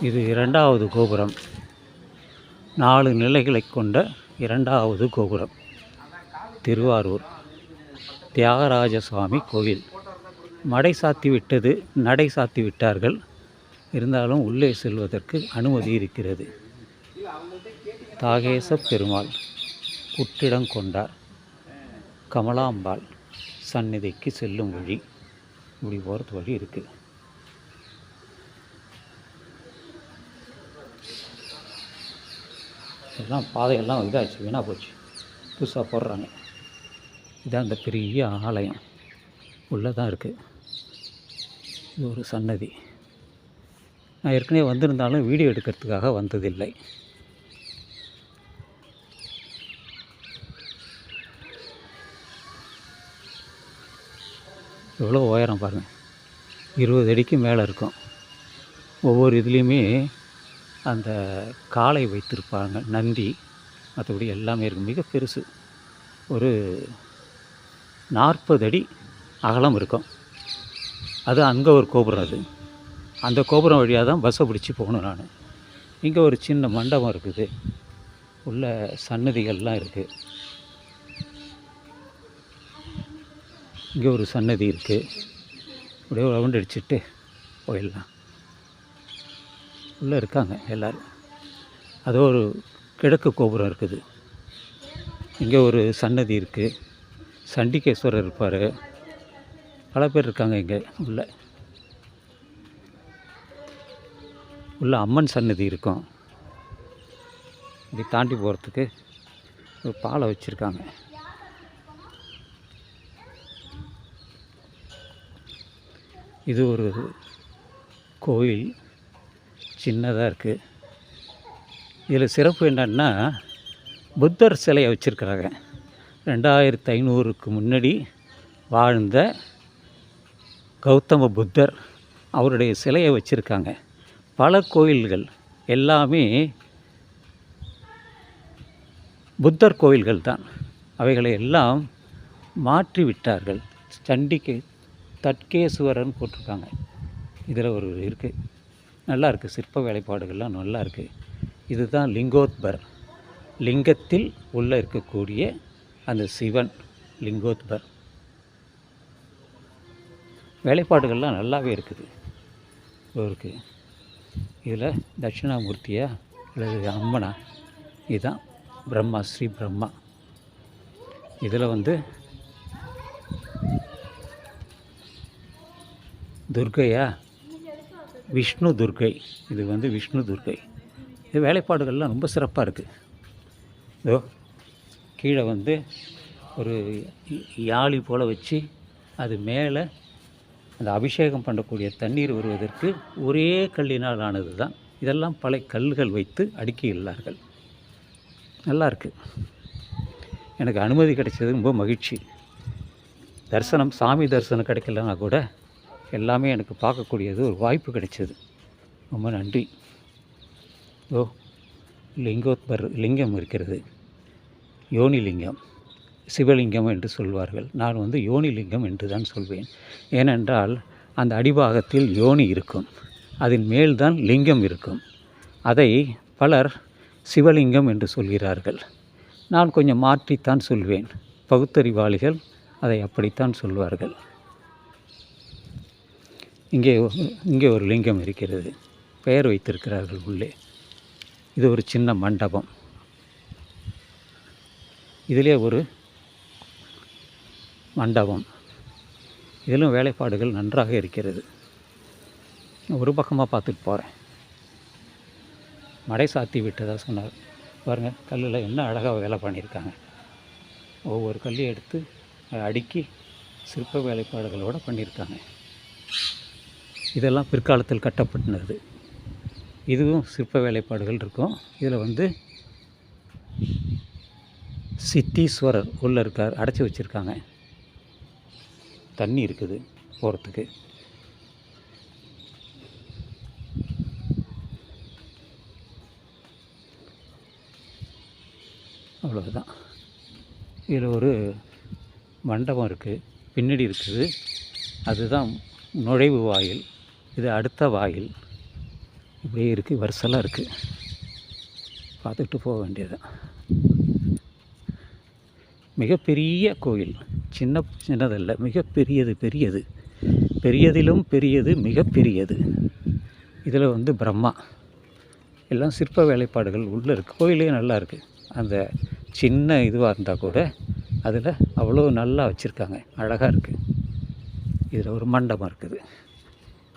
இது இரண்டாவது கோபுரம். நாலு நிலைகளை கொண்ட இரண்டாவது கோபுரம். திருவாரூர். தியாகராஜ சுவாமி கோவில். மடை சாத்தி விட்டது நடை சாத்தி விட்டார்கள். இருந்தாலும் உள்ளே செல்வதற்கு அனுமதி இருக்கிறது. தாகேச பெருமாள் குற்றிடம் கொண்டார். கமலாம்பாள் சந்நிதிக்கு செல்லும் வழி இப்படி போகிறது வழி இருக்குது எல்லாம் பாதையெல்லாம் இதாகிடுச்சு வீணாக போச்சு. புதுசாக போடுறாங்க. இதான் அந்த பெரிய ஆலயம். உள்ளே தான் இருக்குது இது ஒரு சன்னதி. நான் ஏற்கனவே வந்திருந்தாலும் வீடியோ எடுக்கிறதுக்காக வந்ததில்லை. எவ்வளோ உயரம் பாருங்கள் இருபது அடிக்கு மேலே இருக்கும். ஒவ்வொரு இதுலேயுமே அந்த காளை வைத்திருப்பாங்க நந்தி. மற்றபடி எல்லாமே இருக்கும். மிக பெருசு. ஒரு நாற்பது அடி அகலம் இருக்கும். அது அங்கே ஒரு கோபுரம் அது. அந்த கோபுரம் வழியாக தான் பஸ்ஸை பிடிச்சி போகணும் நான். இங்கே ஒரு சின்ன மண்டபம் இருக்குது. உள்ள சன்னதிகள்லாம் இருக்குது இங்கே ஒரு சன்னதி இருக்குது அப்படியே ரவுண்ட் அடிச்சுட்டு போயிடலாம். உள்ளே இருக்காங்க எல்லோரும். அது ஒரு கிழக்கு கோபுரம் இருக்குது. இங்கே ஒரு சன்னதி இருக்குது சண்டிகேஸ்வரர் இருப்பார். பல பேர் இருக்காங்க இங்கே உள்ள. உள்ள அம்மன் சன்னதி இருக்கும். இப்படி தாண்டி போகிறதுக்கு ஒரு பாலை வச்சுருக்காங்க. இது ஒரு கோயில் சின்னதாக இருக்குது இதில் சிறப்பு என்னன்னா புத்தர் சிலையை வச்சுருக்குறாங்க. ரெண்டாயிரத்து ஐநூறுக்கு முன்னாடி வாழ்ந்த கௌதம புத்தர் அவருடைய சிலையை வச்சுருக்காங்க. பல கோயில்கள் எல்லாமே புத்தர் கோயில்கள் தான். அவைகளை எல்லாம் மாற்றி விட்டார்கள். சண்டிக்கு தட்கேசுவரன் போட்டிருக்காங்க. இதில் ஒரு இருக்குது நல்லா இருக்குது சிற்ப வேலைப்பாடுகள்லாம் நல்லா இருக்குது இதுதான் லிங்கோத்பர். லிங்கத்தில் உள்ளே இருக்கக்கூடிய அந்த சிவன் லிங்கோத்பர். வேலைப்பாடுகள்லாம் நல்லாவே இருக்குது. இருக்குது இதில் தட்சிணாமூர்த்தியா அல்லது அம்மனா? இதுதான் பிரம்மா ஸ்ரீ பிரம்மா. இதில் வந்து துர்க்கையா? விஷ்ணு துர்க்கை இது வந்து விஷ்ணு துர்க்கை இது வேலைப்பாடுகள்லாம் ரொம்ப சிறப்பாக இருக்குது இதோ கீழே வந்து ஒரு யாழி போல் வச்சு அது மேலே அந்த அபிஷேகம் பண்ணக்கூடிய தண்ணீர் வருவதற்கு ஒரே கல்லினால் ஆனது தான் இதெல்லாம் பல கல்கள் வைத்து அடுக்கியுள்ளார்கள் நல்லா இருக்குது எனக்கு அனுமதி கிடைச்சது ரொம்ப மகிழ்ச்சி. தரிசனம் சாமி தரிசனம் கிடைக்கலனா கூட எல்லாமே எனக்கு பார்க்கக்கூடியது ஒரு வாய்ப்பு கிடைச்சது. ரொம்ப நன்றி. ஓ லிங்கோத்பர் லிங்கம் இருக்கிறது. யோனி லிங்கம் சிவலிங்கம் என்று சொல்வார்கள். நான் வந்து யோனிலிங்கம் என்று தான் சொல்வேன். ஏனென்றால் அந்த அடிபாகத்தில் யோனி இருக்கும். அதன் மேல்தான் லிங்கம் இருக்கும். அதை பலர் சிவலிங்கம் என்று சொல்கிறார்கள். நான் கொஞ்சம் மாற்றித்தான் சொல்வேன். பகுத்தறிவாளிகள் அதை அப்படித்தான் சொல்வார்கள். இங்கே இங்கே ஒரு லிங்கம் இருக்கிறது. பெயர் வைத்திருக்கிறார்கள் உள்ளே. இது ஒரு சின்ன மண்டபம். இதிலே ஒரு மண்டபம். இதிலும் வேலைப்பாடுகள் நன்றாக இருக்கிறது. ஒரு பக்கமாக பார்த்துட்டு போகிறேன் மடை சாத்தி விட்டதாக சொன்னார். பாருங்கள் கல்லில் என்ன அழகாக வேலை பண்ணியிருக்காங்க. ஒவ்வொரு கல்லையும் எடுத்து அதை அடுக்கி சிற்ப வேலைப்பாடுகளோடு பண்ணியிருக்காங்க. இதெல்லாம் பிற்காலத்தில் கட்டப்பட்டினது இதுவும் சிற்ப வேலைப்பாடுகள் இருக்கும். இதில் வந்து சித்தீஸ்வரர் உள்ளே இருக்கார் அடைச்சி வச்சுருக்காங்க. தண்ணி இருக்குது போகிறதுக்கு அவ்வளவுதான். இதில் ஒரு மண்டபம் இருக்குது பின்னாடி இருக்குது. அதுதான் நுழைவு வாயில். இது அடுத்த வாயில். இப்படியே இருக்குது வரிசலாக இருக்குது பார்த்துக்கிட்டு போக வேண்டியதுதான் மிகப்பெரிய கோயில். சின்ன சின்னதல்ல மிகப்பெரியது பெரியது. பெரியதிலும் பெரியது மிகப்பெரியது. இதில் வந்து பிரம்மா. எல்லாம் சிற்ப வேலைப்பாடுகள் உள்ளே இருக்குது கோயிலே நல்லா இருக்குது அந்த சின்ன இதுவாக இருந்தால் கூட அதில் அவ்வளோ நல்லா வச்சுருக்காங்க. அழகாக இருக்குது இதில் ஒரு மண்டபம் இருக்குது.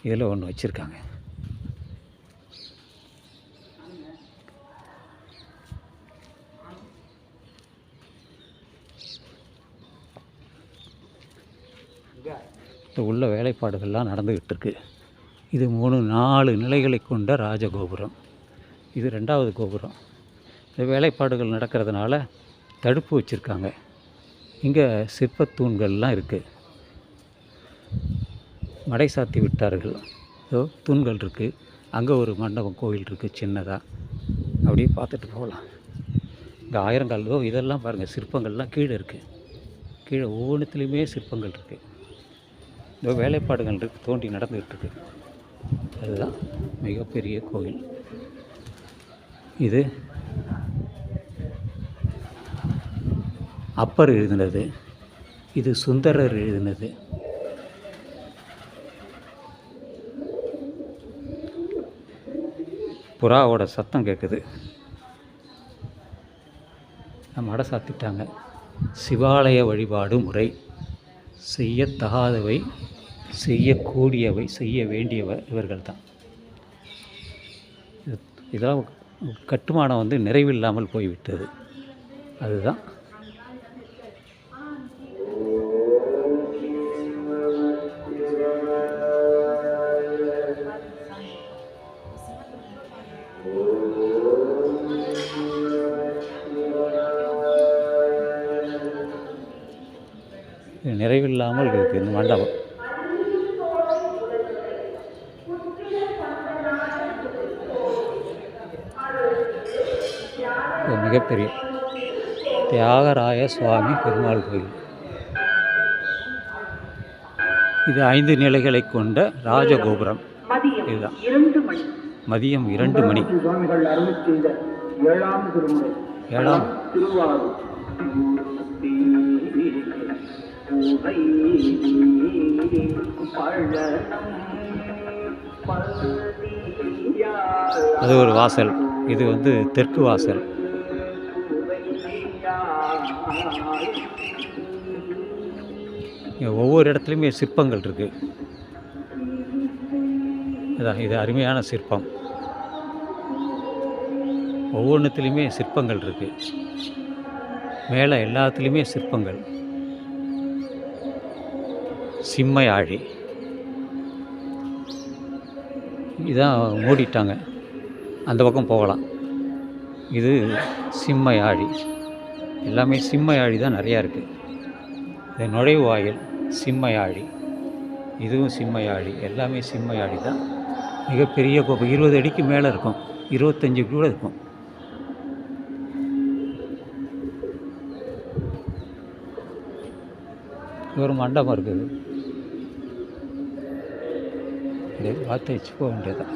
இதில் ஒன்று வச்சுருக்காங்க. இப்போ உள்ள வேலைப்பாடுகள்லாம் நடந்துக்கிட்டு இருக்கு இது மூணு நாலு நிலைகளை கொண்ட ராஜகோபுரம். இது ரெண்டாவது கோபுரம். இந்த வேலைப்பாடுகள் நடக்கிறதுனால தடுப்பு வச்சுருக்காங்க. இங்கே சிற்பத்தூண்கள்லாம் இருக்குது மடை சாத்தி விட்டார்கள். ஸோ தூண்கள் இருக்குது அங்கே ஒரு மண்டபம் கோயில் இருக்குது சின்னதாக அப்படியே பார்த்துட்டு போகலாம். இங்கே ஆயிரங்கால் இதெல்லாம் பாருங்கள் சிற்பங்கள்லாம் கீழே இருக்குது கீழே ஒவ்வொன்றுத்துலேயுமே சிற்பங்கள் இருக்குது இதோ வேலைப்பாடுகள் இருக்குது தோண்டி நடந்துகிட்ருக்கு அதுதான் மிகப்பெரிய கோயில் இது அப்பர் எழுதினது. இது சுந்தரர் எழுதினது. புறாவோட சத்தம் கேட்குது நம்ம அடை சாத்திட்டாங்க. சிவாலய வழிபாடு முறை. செய்யத்தகாதவை செய்யக்கூடியவை செய்ய வேண்டியவ இவர்கள் தான். இதெல்லாம் கட்டுமானம் வந்து நிறைவில்லாமல் போய்விட்டது. அதுதான் நிறைவில்லாமல் இருக்குது இந்த மண்டபம். இது மிகப்பெரிய தியாகராய சுவாமி பெருமாள் கோயில். இது ஐந்து நிலைகளை கொண்ட ராஜகோபுரம். இதுதான். மதியம் இரண்டு மணி. ஏழாம் ஏழாம். அது ஒரு வாசல். இது வந்து தெற்கு வாசல். ஒவ்வொரு இடத்துலையுமே சிற்பங்கள் இருக்குது இதான் இது அருமையான சிற்பம். ஒவ்வொன்றுத்துலேயுமே சிற்பங்கள் இருக்குது மேலே எல்லாத்துலேயுமே சிற்பங்கள். சிம்மையாழி. இதான் மூடிட்டாங்க. அந்த பக்கம் போகலாம். இது சிம்மையாழி. எல்லாமே சிம்மையாழி தான் நிறையா இருக்குது இது நுழைவாயில் சிம்மையாழி. இதுவும் சிம்மையாழி. எல்லாமே சிம்மையாழி தான். மிகப்பெரிய கோப்பை இருபது அடிக்கு மேலே இருக்கும். இருபத்தஞ்சு கூட இருக்கும். ஒரு மண்டபம் இருக்குது. அப்படியே பார்த்து வச்சு போக வேண்டியதான்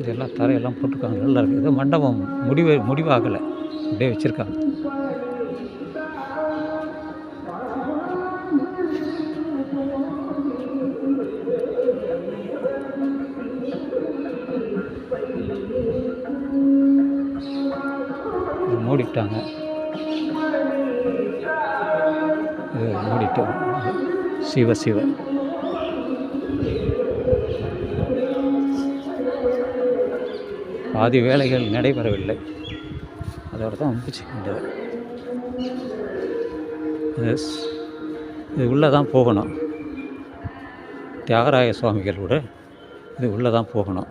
இதெல்லாம் தரையெல்லாம் போட்டிருக்காங்க. நல்லா இருக்குது ஏதோ மண்டபம் முடிவு முடிவாகலை. அப்படியே வச்சுருக்காங்க. இது மூடிட்டாங்க மூடிட்டு சிவ சிவ. பாதி வேலைகள் நடைபெறவில்லை. அதோடு தான் வந்துச்சு வேண்டியது இது இது உள்ளே தான் போகணும். தியாகராய சுவாமிகளோட இது உள்ளே தான் போகணும்.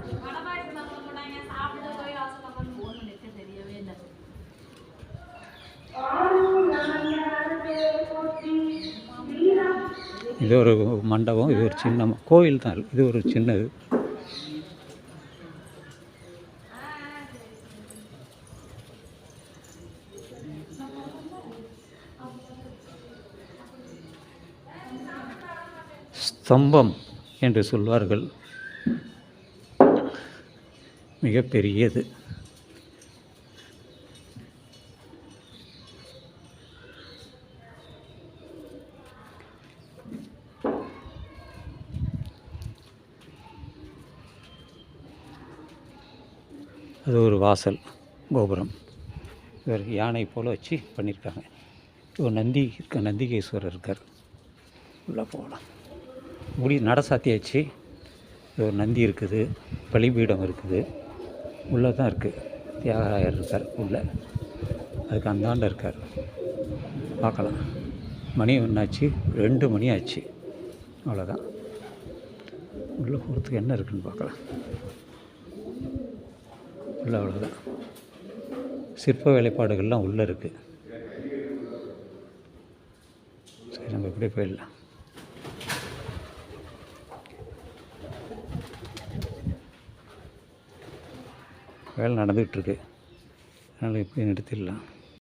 இது ஒரு மண்டபம் இது ஒரு சின்ன கோயில் தான். இது ஒரு சின்னது. ஸ்தம்பம் என்று சொல்வார்கள். மிகப்பெரியது அது ஒரு வாசல் கோபுரம். இவர் யானை போல் வச்சு பண்ணியிருக்காங்க ஒரு நந்தி இருக்க நந்திகேஸ்வரர் இருக்கார். உள்ளே போகலாம். முடி நட சாத்தியாச்சு. ஒரு நந்தி இருக்குது பலிபீடம் இருக்குது. உள்ளே தான் இருக்குது தியாகராயர் இருக்கார் உள்ளே. அதுக்கு அந்தாண்ட இருக்கார். பார்க்கலாம். மணி ஒன்றாச்சு ரெண்டு மணி ஆச்சு. அவ்வளோதான். உள்ளே போகிறதுக்கு என்ன இருக்குதுன்னு பார்க்கலாம். உள்ள அவ்வளோதான் சிற்ப வேலைப்பாடுகள்லாம் உள்ளே இருக்குது சரி நம்ம இப்படி போயிடலாம். வேலை நடந்துகிட்ருக்கு அதனால் இப்படி நிறுத்திடலாம்.